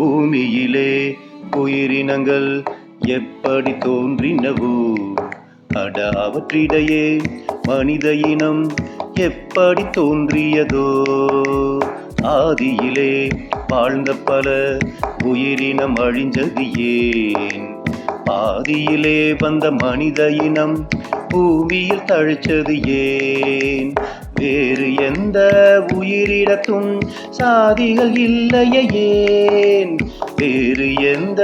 பூமியிலே உயிரினங்கள் எப்படி தோன்றினவோ அட அவற்றிடையே மனித இனம் எப்படி தோன்றியதோ ஆதியிலே வாழ்ந்த பல உயிரினம் அழிஞ்சது ஏன்? பாதியிலே வந்த மனித இனம் பூமியில் தழைச்சது ஏன்? வேறு எந்த உயிரிடத்தும் சாதிகள் இல்லையே ஏன் வேறு எந்த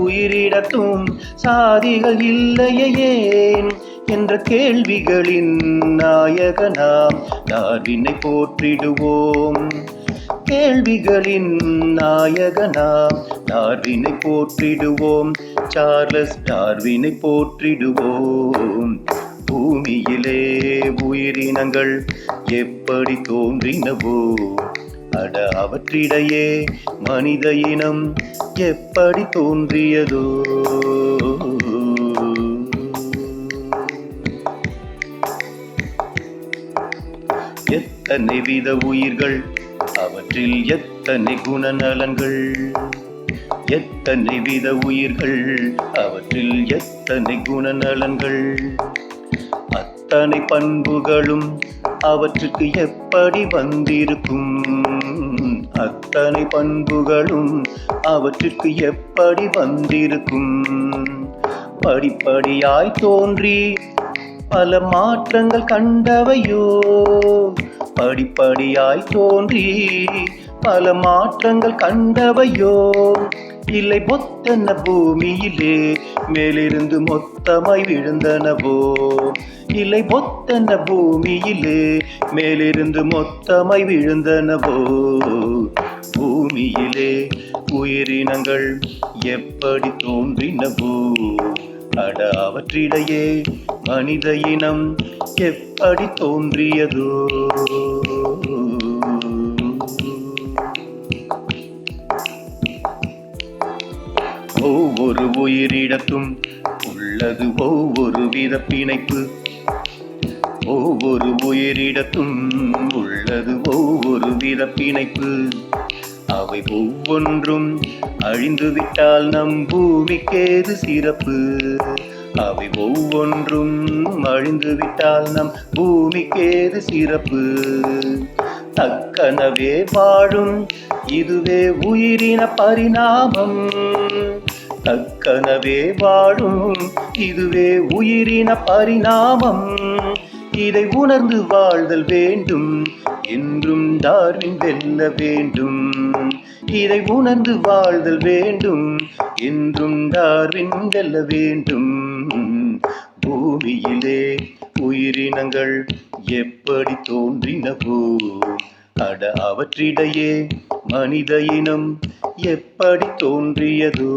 உயிரிடத்தும் சாதிகள் இல்லையே ஏன் என்ற கேள்விகளின் நாயகனாம் டார்வினை போற்றிடுவோம். கேள்விகளின் நாயகனாம் டார்வினை போற்றிடுவோம். சார்லஸ் டார்வினை போற்றிடுவோம். பூமியிலே உயிரினங்கள் எப்படி தோன்றினவோ? அட அவற்றிடையே மனித இனம் எப்படி தோன்றியதோ? எத்தனை வித உயிர்கள் அவற்றில் எத்தனை குணநலன்கள்? எத்தனை வித உயிர்கள் அவற்றில் எத்தனை குணநலன்கள்? அத்தனை பண்புகளும் அவற்றுக்கு எப்படி வந்திருக்கும்? அத்தனை பண்புகளும் அவற்றுக்கு எப்படி வந்திருக்கும்? படிப்படியாய் தோன்றி பல மாற்றங்கள் கண்டவையோ? படிப்படியாய் தோன்றி பல மாற்றங்கள் கண்டவையோ. இல்லை பொத்தன பூமியிலே மேலிருந்து மொத்தமாய் விழுந்தனவோ. இல்லை பொத்தன பூமியிலே மேலிருந்து மொத்தமாய் விழுந்தனவோ. பூமியிலே உயிரினங்கள் எப்படி தோன்றினவோ. அட அவற்றிடையே மனித இனம் எப்படி தோன்றியதோ. ஒவ்வொரு உயிரிடத்தும் உள்ளது ஒவ்வொரு வித பிணைப்பு ஒவ்வொரு உயிரிடத்தும் உள்ளது ஒவ்வொரு வித பிணைப்பு அவை ஒவ்வொன்றும் அழிந்துவிட்டால் நம் பூமிக்கேது சிறப்பு. அவை ஒவ்வொன்றும் அழிந்துவிட்டால் நம் பூமிக்கேது சிறப்பு. தக்கனவே வாழும் இதுவே உயிரின பரிணாமம். தக்கனவே வாழும் இதுவே உயிரின பரிணாமம். இதை உணர்ந்து வாழ்தல் வேண்டும் என்றும் டார்வின் வெல்ல வேண்டும். இதை உணர்ந்து வாழ்தல் வேண்டும் என்றும் டார்வின் வெல்ல வேண்டும். பூமியிலே உயிரினங்கள் எப்படி தோன்றினவோ அட அவற்றிடையே மனித இனம் எப்படி தோன்றியதோ?